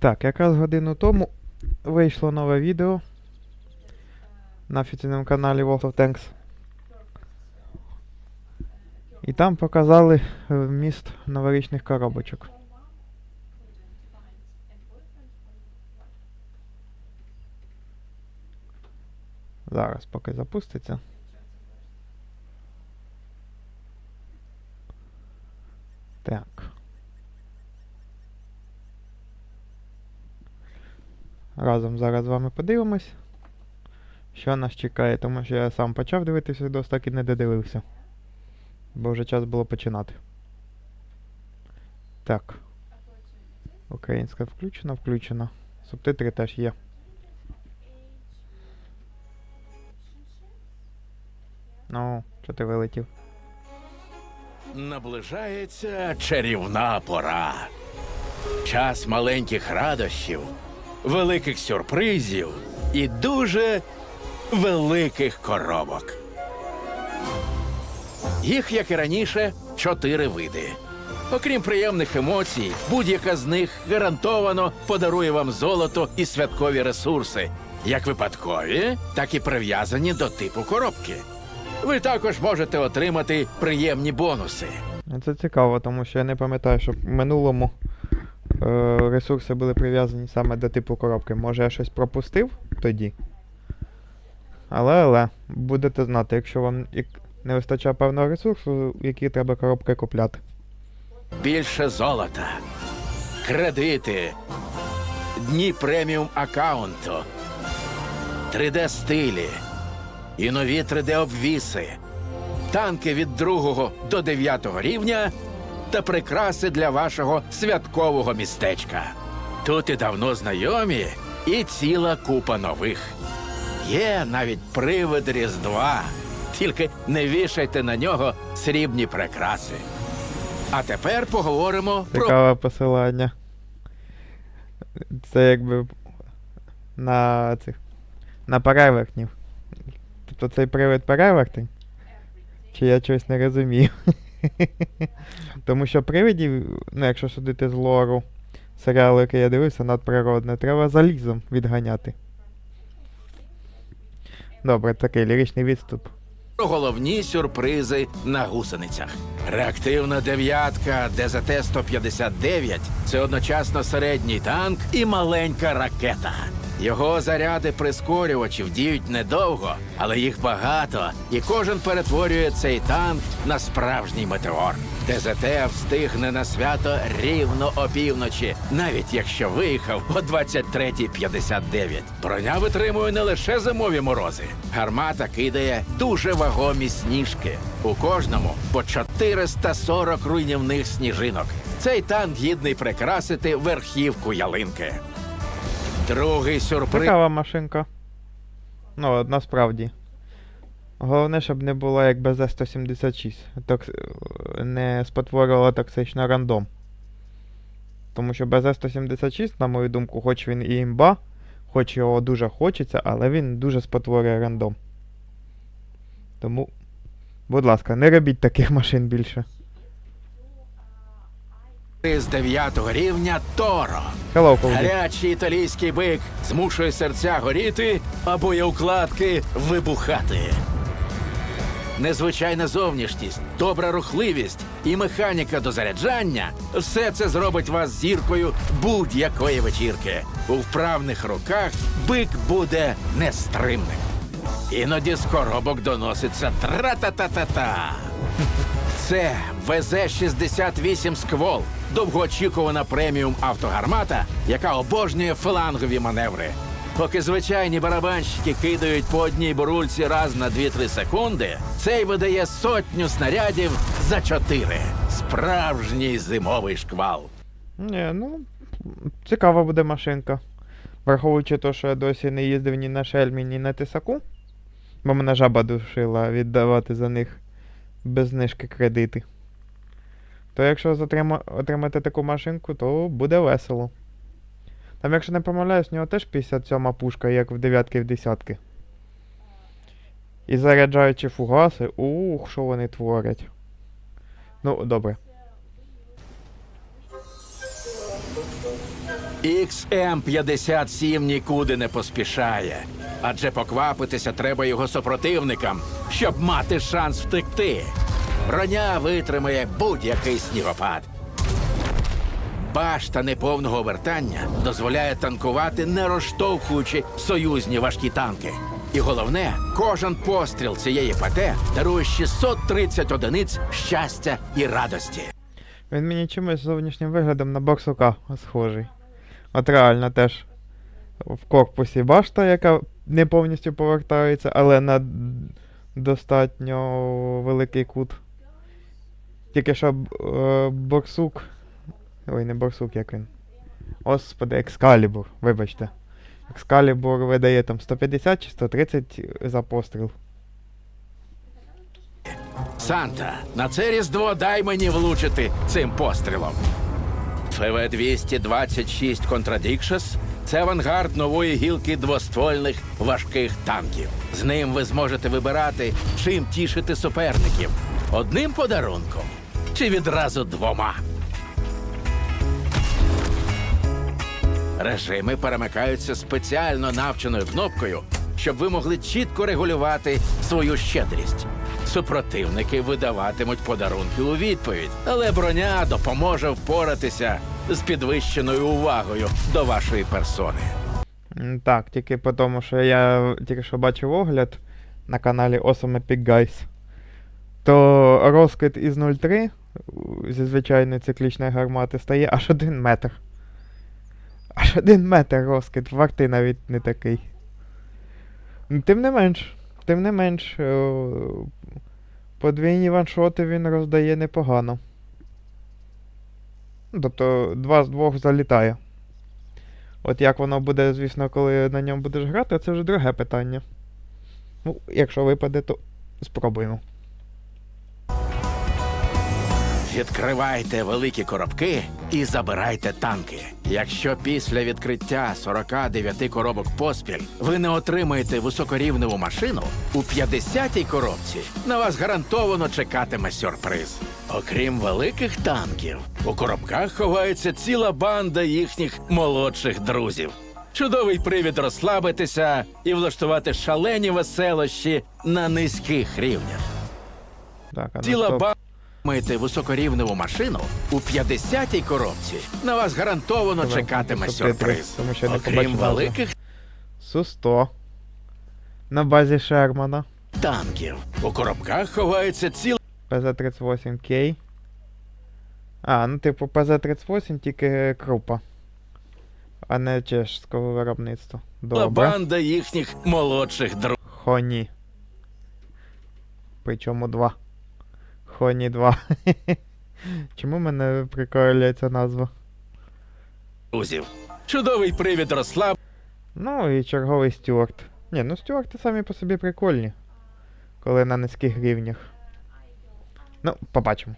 Так, якраз годину тому вийшло нове відео на офіційному каналі World of Tanks. І там показали е, вміст новорічних коробочок. Зараз поки запуститься. Так. Разом зараз з вами подивимось, що нас чекає, тому що я сам почав дивитися відос, так і не додивився. Бо вже час було починати. Так. Українська включена, включена. Субтитри теж є. Ну, що ти вилетів? Наближається чарівна пора. Час маленьких радощів, великих сюрпризів і дуже великих коробок. Їх, як і раніше, чотири види. Окрім приємних емоцій, будь-яка з них гарантовано подарує вам золото і святкові ресурси, як випадкові, так і прив'язані до типу коробки. Ви також можете отримати приємні бонуси. Ну, Це цікаво, тому що я не пам'ятаю, що в минулому ресурси були прив'язані саме до типу коробки. Може я щось пропустив тоді. Але, але, будете знати, якщо вам не вистачає певного ресурсу, який треба коробки купляти. Більше золота, кредити, дні преміум аккаунту, 3D стилі і нові 3D обвіси, танки від 2 до 9 рівня та прикраси для вашого святкового містечка. Тут і давно знайомі, і ціла купа нових. Є навіть привид Різдва. Тільки не вішайте на нього срібні прикраси. А тепер поговоримо про Цікаве посилання. Це якби на цих. На перевертнів. Тобто цей привид перевертень? Чи я щось не розумію? Тому що привидів, ну якщо судити з лору серіалу, який я дивився, надприродне, треба залізом відганяти. Добре, такий ліричний відступ. головні сюрпризи на гусеницях. Реактивна дев'ятка ДЗТ-159 – це одночасно середній танк і маленька ракета. Його заряди прискорювачів діють недовго, але їх багато, і кожен перетворює цей танк на справжній метеор. ДЗТ встигне на свято рівно опівночі, навіть якщо виїхав о 23.59. Броня витримує не лише зимові морози. Гармата кидає дуже вагомі сніжки. У кожному по 440 руйнівних сніжинок. Цей танк гідний прикрасити верхівку ялинки. Другий сюрприз. Цікава машинка. Ну, насправді. Головне, щоб не було як БЗ-176. Токс... Не спотворювала токсично рандом. Тому що БЗ-176, на мою думку, хоч він і імба, хоч його дуже хочеться, але він дуже спотворює рандом. Тому, будь ласка, не робіть таких машин більше. З 9 рівня Торо. Hello, Гарячий італійський бик змушує серця горіти, а боєукладки вибухати. Незвичайна зовнішність, добра рухливість і механіка до заряджання все це зробить вас зіркою будь-якої вечірки. У вправних руках бик буде нестримним. Іноді з коробок доноситься тра-та-та-та-та. Це ВЗ-68 Сквол, довгоочікувана преміум автогармата, яка обожнює флангові маневри. Поки звичайні барабанщики кидають по одній бурульці раз на 2-3 секунди, цей видає сотню снарядів за 4. Справжній зимовий шквал. Ні, ну, цікава буде машинка. Враховуючи те, що я досі не їздив ні на шельмі, ні на тисаку, бо мене жаба душила віддавати за них без знижки кредити. То якщо затрима... отримати таку машинку, то буде весело. Там, якщо не помиляюсь, в нього теж 57 пушка, як в дев'ятки і в десятки. І заряджаючи фугаси, ух, що вони творять. Ну, добре. XM57 нікуди не поспішає, адже поквапитися треба його супротивникам, щоб мати шанс втекти. Броня витримає будь-який снігопад. Башта неповного обертання дозволяє танкувати, не розштовхуючи союзні важкі танки. І головне, кожен постріл цієї ПТ дарує 630 одиниць щастя і радості. Він мені чимось зовнішнім виглядом на Барсука схожий. От реально теж в корпусі башта, яка не повністю повертається, але на достатньо великий кут. Тільки що е, Борсук. Ой, не Борсук, як він. Господи, Екскалібур, вибачте. Екскалібур видає там 150 чи 130 за постріл. Санта, на це різдво дай мені влучити цим пострілом. ФВ-226 Contradictions – це авангард нової гілки двоствольних важких танків. З ним ви зможете вибирати, чим тішити суперників: одним подарунком чи відразу двома. Режими перемикаються спеціально навченою кнопкою, щоб ви могли чітко регулювати свою щедрість. Супротивники видаватимуть подарунки у відповідь, але броня допоможе впоратися з підвищеною увагою до вашої персони. Так, тільки по тому, що я тільки що бачив огляд на каналі Awesome Epic Guys, то розкид із 0.3 у- зі звичайної циклічної гармати стає аж один метр. Аж один метр розкид, вартий навіть не такий. Тим не менш, тим не менш, е, подвійні ваншоти він роздає непогано. Тобто, два з двох залітає. От як воно буде, звісно, коли на ньому будеш грати, це вже друге питання. Ну, якщо випаде, то спробуємо. Відкривайте великі коробки і забирайте танки. Якщо після відкриття 49 коробок поспіль ви не отримаєте високорівневу машину, у 50-й коробці на вас гарантовано чекатиме сюрприз. Окрім великих танків, у коробках ховається ціла банда їхніх молодших друзів. Чудовий привід розслабитися і влаштувати шалені веселощі на низьких рівнях. Так, а ну Ціла стоп. ба... Маєте високорівневу машину у 50-й коробці. На вас гарантовано Давай, чекатиме сюрприз. тому що я не Окрім побачив великих Су-100. На базі Шермана. танків у коробках ховається ціла ПЗ-38К. А, ну типу ПЗ-38 тільки крупа. А не чешського виробництва. Добре. банда їхніх молодших Хоні. Причому два. Хоні 2. Чому мене приколює ця назва? друзів. Чудовий привід розслабитися Ну і черговий Стюарт. Ні, ну Стюарти самі по собі прикольні. Коли на низьких рівнях. Ну, побачимо.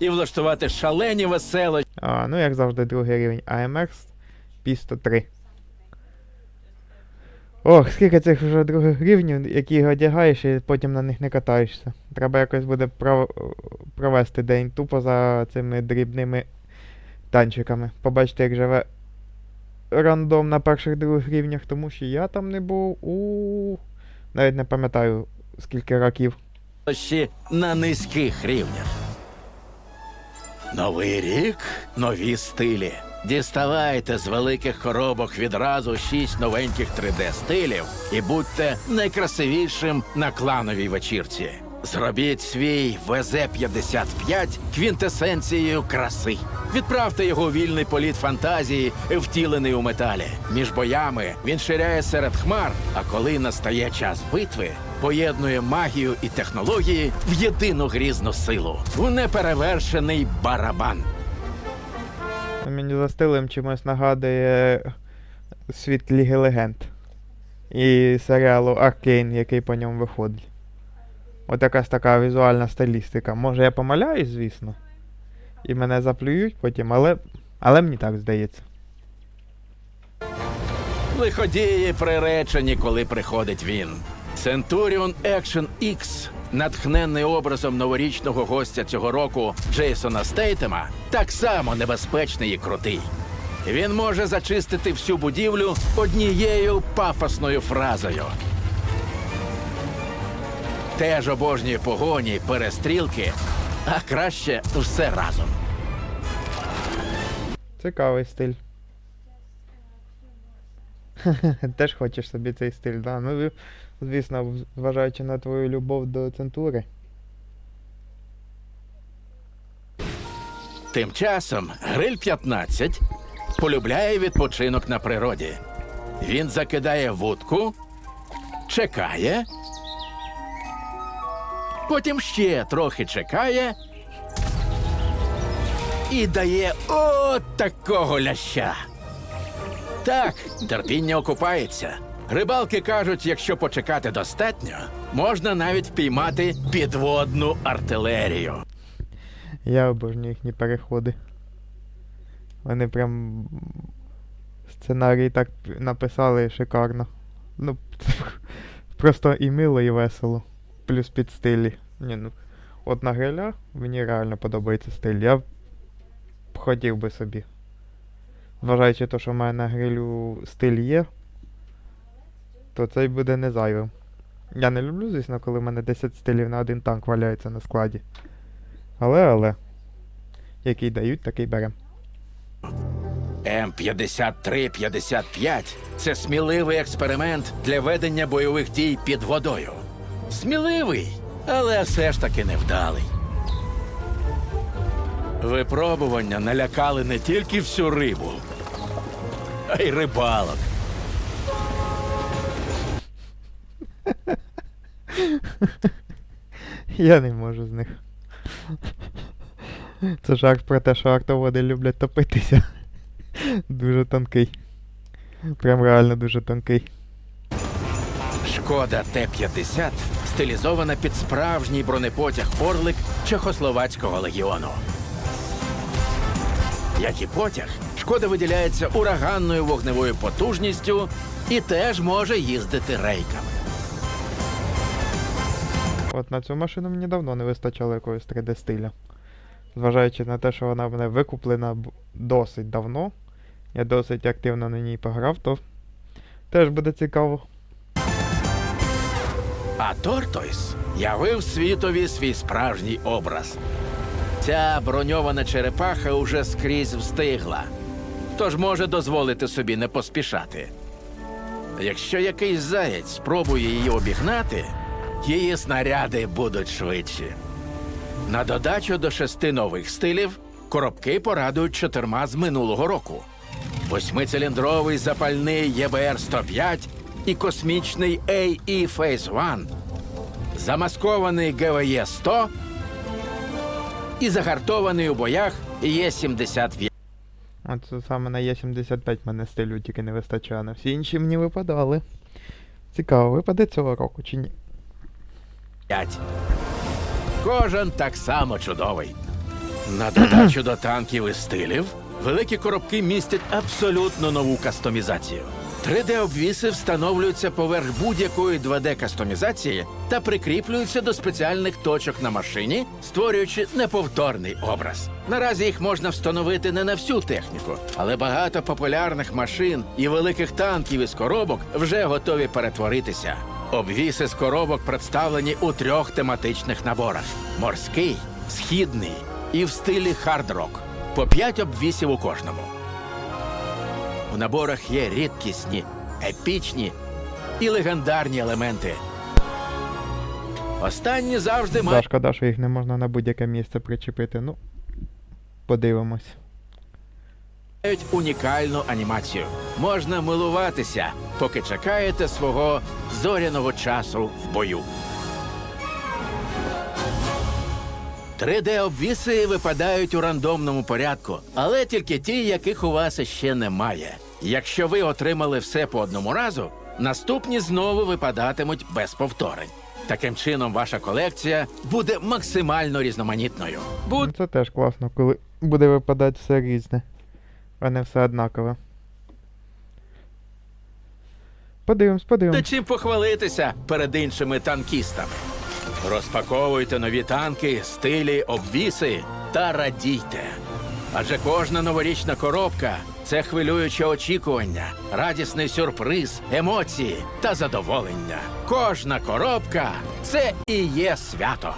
і влаштувати шалені веселощі. А, ну, як завжди, другий рівень AMX P103. Ох, скільки цих вже других рівнів, які одягаєш і потім на них не катаєшся. Треба якось буде пров... провести день тупо за цими дрібними танчиками. Побачите, як живе рандом на перших других рівнях, тому що я там не був у. Навіть не пам'ятаю скільки років. Ще на низьких рівнях. Новий рік, нові стилі. Діставайте з великих коробок відразу шість новеньких 3D-стилів і будьте найкрасивішим на клановій вечірці. Зробіть свій ВЗ-55 квінтесенцією краси. Відправте його у вільний політ фантазії, втілений у металі. Між боями він ширяє серед хмар, а коли настає час битви, поєднує магію і технології в єдину грізну силу, у неперевершений барабан. Мені за стилем чимось нагадує світ Ліги Легенд. І серіалу Аркейн, який по ньому виходить. От якась така візуальна стилістика. Може я помиляюсь, звісно. І мене заплюють потім, але. Але мені так здається. Лиходії приречені, коли приходить він. Centurion Action X натхненний образом новорічного гостя цього року Джейсона Стейтема, так само небезпечний і крутий. Він може зачистити всю будівлю однією пафосною фразою. Теж обожнює погоні, перестрілки, а краще все разом. Цікавий стиль. Теж хочеш собі цей стиль, да? Ну, звісно, зважаючи на твою любов до центури. Тим часом Гриль 15 полюбляє відпочинок на природі. Він закидає вудку, чекає, потім ще трохи чекає і дає от такого ляща. Так, терпіння окупається. Рибалки кажуть, якщо почекати достатньо, можна навіть впіймати підводну артилерію. Я обожнюю їхні переходи. Вони прям сценарій так написали шикарно. Ну, просто і мило, і весело. Плюс під стилі. Ні, ну, от на гриля мені реально подобається стиль. Я б хотів би собі. Зважаючи те, що в мене на грилю стиль є, то цей буде не зайвим. Я не люблю, звісно, коли в мене 10 стилів на один танк валяється на складі. Але, але. Який дають, такий берем. М5355 це сміливий експеримент для ведення бойових дій під водою. Сміливий, але все ж таки невдалий. Випробування налякали не тільки всю рибу, а й рибалок. Я не можу з них. Це жарт про те, що артоводи люблять топитися. Дуже тонкий. Прям реально дуже тонкий. Шкода Т-50 стилізована під справжній бронепотяг Орлик Чехословацького легіону. Як і потяг, шкода виділяється ураганною вогневою потужністю і теж може їздити рейками. От на цю машину мені давно не вистачало якогось 3D стиля. Зважаючи на те, що вона в мене викуплена досить давно, я досить активно на ній пограв, то теж буде цікаво. А Тортойс явив світові свій справжній образ. Ця броньована черепаха уже скрізь встигла, тож може дозволити собі не поспішати. Якщо якийсь заєць спробує її обігнати, її снаряди будуть швидші. На додачу до шести нових стилів коробки порадують чотирма з минулого року: восьмициліндровий запальний ЄБР-105 і космічний AE Phase One, замаскований ГВЄ-100 і загартований у боях Є-78. От це саме на Е75 мене стилю тільки не вистачає, на всі інші мені випадали. Цікаво, випаде цього року чи ні? Кожен так само чудовий. На додачу до танків і стилів, великі коробки містять абсолютно нову кастомізацію. 3D-обвіси встановлюються поверх будь-якої 2D-кастомізації та прикріплюються до спеціальних точок на машині, створюючи неповторний образ. Наразі їх можна встановити не на всю техніку, але багато популярних машин і великих танків із коробок вже готові перетворитися. Обвіси з коробок представлені у трьох тематичних наборах: морський, східний і в стилі хард-рок. По п'ять обвісів у кожному. У наборах є рідкісні, епічні і легендарні елементи. Останні завжди мають шкода, що їх не можна на будь-яке місце причепити. Ну, подивимось. Унікальну анімацію. Можна милуватися, поки чекаєте свого зоряного часу в бою. 3D-обвіси випадають у рандомному порядку, але тільки ті, яких у вас ще немає. Якщо ви отримали все по одному разу, наступні знову випадатимуть без повторень. Таким чином, ваша колекція буде максимально різноманітною. Буде Ну, Це теж класно, коли буде випадати все різне, не все однакове. Подивимось, подивимось. чим похвалитися перед іншими танкістами. Розпаковуйте нові танки, стилі, обвіси та радійте. Адже кожна новорічна коробка це хвилююче очікування, радісний сюрприз, емоції та задоволення. Кожна коробка це і є свято.